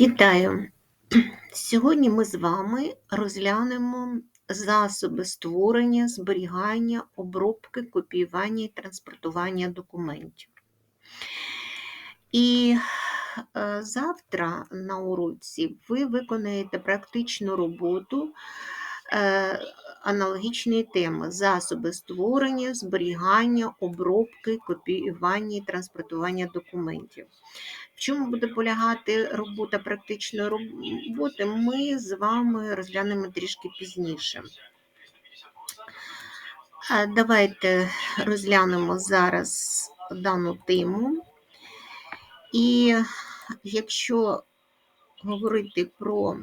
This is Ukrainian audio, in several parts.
Вітаю! Сьогодні ми з вами розглянемо засоби створення, зберігання, обробки, копіювання і транспортування документів. І е, завтра на уроці ви виконаєте практичну роботу е, аналогічної теми: засоби створення, зберігання, обробки, копіювання і транспортування документів. В чому буде полягати робота практичної роботи, ми з вами розглянемо трішки пізніше. Давайте розглянемо зараз дану тему. І якщо говорити про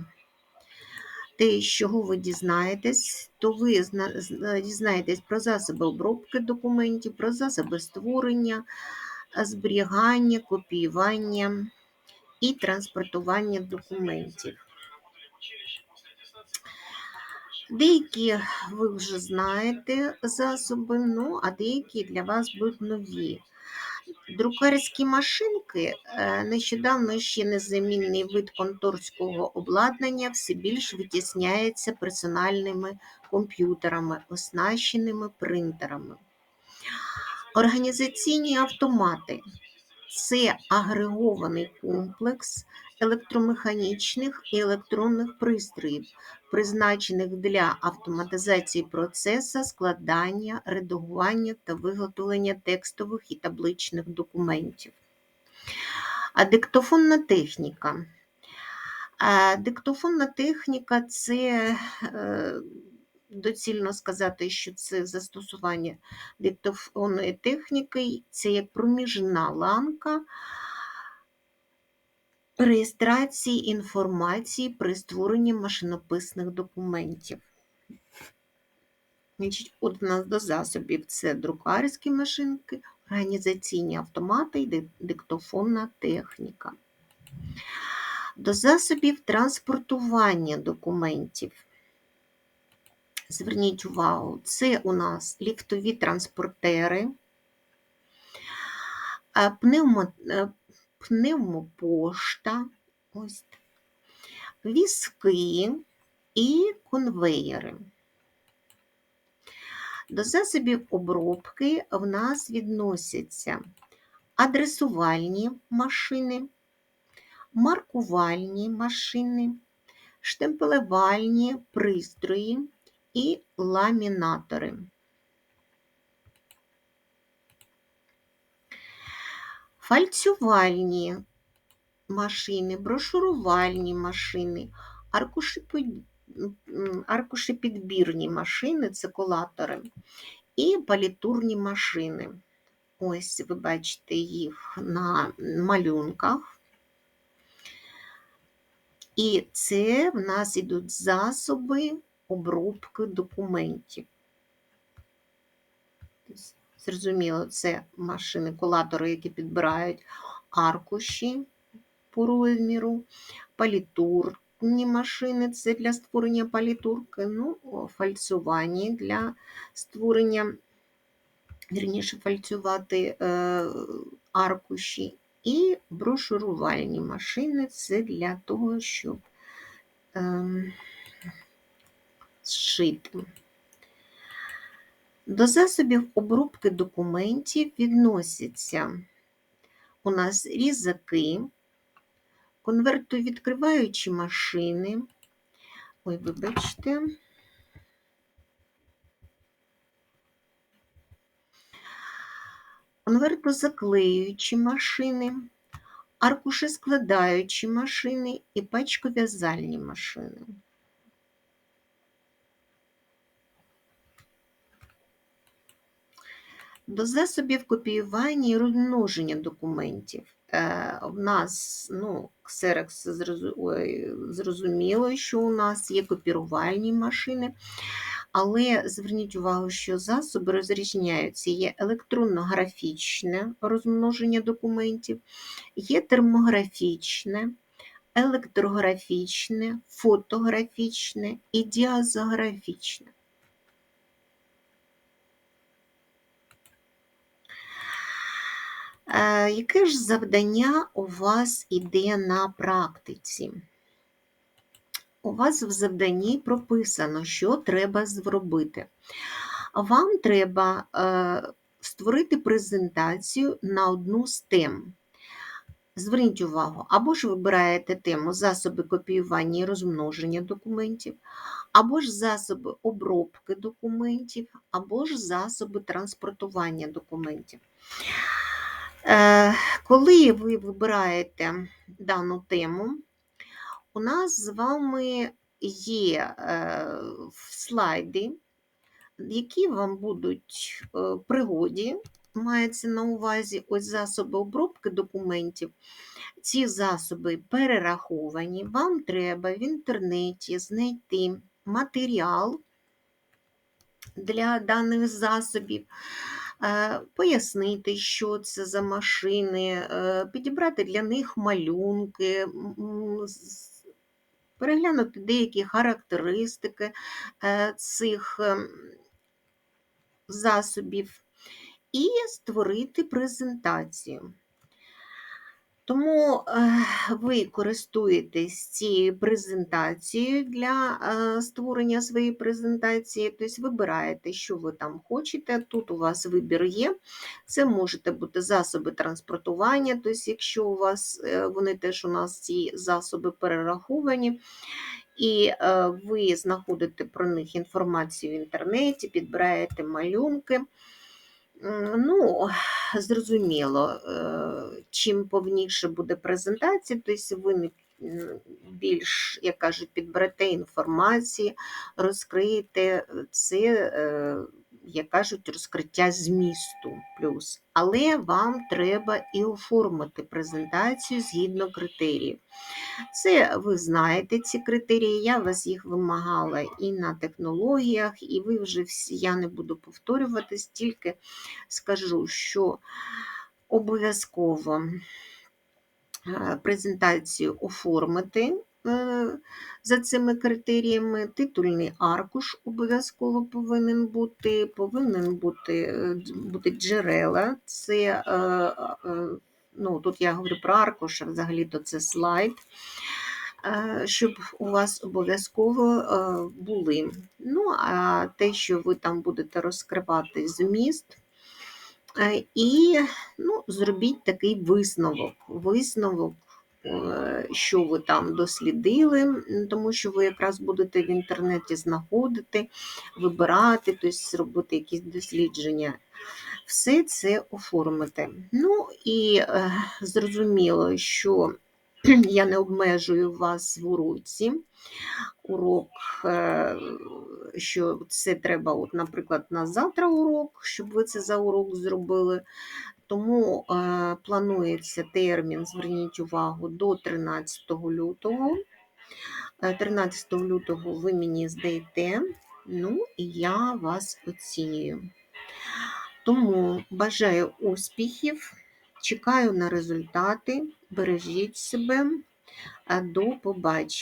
те, з чого ви дізнаєтесь, то ви зна- зна- дізнаєтесь про засоби обробки документів, про засоби створення, зберігання, копіювання і транспортування документів. Деякі ви вже знаєте засоби, ну а деякі для вас будуть нові. Друкарські машинки е, нещодавно ще незамінний вид конторського обладнання все більш витісняється персональними комп'ютерами, оснащеними принтерами. Організаційні автомати це агрегований комплекс електромеханічних і електронних пристроїв, призначених для автоматизації процесу складання, редагування та виготовлення текстових і табличних документів. А диктофонна техніка. Диктофонна техніка це е, доцільно сказати, що це застосування диктофонної техніки, це як проміжна ланка реєстрації інформації при створенні машинописних документів. Значить, От у нас до засобів це друкарські машинки, організаційні автомати і диктофонна техніка. До засобів транспортування документів. Зверніть увагу, це у нас ліфтові транспортери, пневмо, пневмопошта, ось, візки і конвеєри. До засобів обробки в нас відносяться адресувальні машини, маркувальні машини, штемпелевальні пристрої і ламінатори. Фальцювальні машини, брошурувальні машини, аркушепідбірні машини, це колатори, і палітурні машини. Ось ви бачите їх на малюнках. І це в нас ідуть засоби обробки документів. Зрозуміло, це машини, колатори, які підбирають аркуші по розміру, палітурні машини це для створення палітурки, ну, фальцювані для створення, вірніше, фальцювати е, аркуші, і брошурувальні машини це для того, щоб е, зшити. До засобів обробки документів відносяться у нас різаки, конвертовідкриваючі машини. Ой, вибачте. Конвертозаклеюючі машини, аркушескладаючі машини і пачков'язальні машини. До засобів копіювання і розмноження документів. Е, в нас ну, Xerox зрозуміло, що у нас є копірувальні машини, але зверніть увагу, що засоби розрізняються: є електронно-графічне розмноження документів, є термографічне, електрографічне, фотографічне і діазографічне. Яке ж завдання у вас іде на практиці? У вас в завданні прописано, що треба зробити. Вам треба е, створити презентацію на одну з тем. Зверніть увагу, або ж вибираєте тему засоби копіювання і розмноження документів, або ж засоби обробки документів, або ж засоби транспортування документів. Е, Коли ви вибираєте дану тему, у нас з вами є е, слайди, які вам будуть е, пригоді, мається на увазі ось засоби обробки документів. Ці засоби перераховані. Вам треба в інтернеті знайти матеріал для даних засобів. Пояснити, що це за машини, підібрати для них малюнки, переглянути деякі характеристики цих засобів і створити презентацію. Тому е, ви користуєтесь цією презентацією для е, створення своєї презентації, тобто вибираєте, що ви там хочете. Тут у вас вибір є. Це можете бути засоби транспортування, тобто, якщо у вас е, вони теж у нас ці засоби перераховані. І ви знаходите про них інформацію в інтернеті, підбираєте малюнки. Ну, зрозуміло, е, чим повніше буде презентація, то ви більш, як кажуть, підберете інформації, розкриєте це, е, як кажуть, розкриття змісту плюс. Але вам треба і оформити презентацію згідно критеріїв. Це ви знаєте ці критерії, я вас їх вимагала і на технологіях, і ви вже всі, я не буду повторюватись, тільки скажу, що обов'язково е, презентацію оформити за цими критеріями. Титульний аркуш обов'язково повинен бути, повинен бути, е, бути джерела. Це, е, е, ну, тут я говорю про аркуш, а взагалі-то це слайд. е, Щоб у вас обов'язково е, були. Ну, а те, що ви там будете розкривати зміст, Е, І ну, зробіть такий висновок. Висновок, е, що ви там дослідили, тому що ви якраз будете в інтернеті знаходити, вибирати, тобто робити якісь дослідження. Все це оформити. Ну і е, зрозуміло, що я не обмежую вас в уроці. Урок, е, що це треба, от, наприклад, на завтра урок, щоб ви це за урок зробили. Тому е, планується термін, зверніть увагу, до 13 лютого. Е, 13 лютого ви мені здаєте, ну і я вас оцінюю. Тому бажаю успіхів, чекаю на результати, бережіть себе, е, до побачення.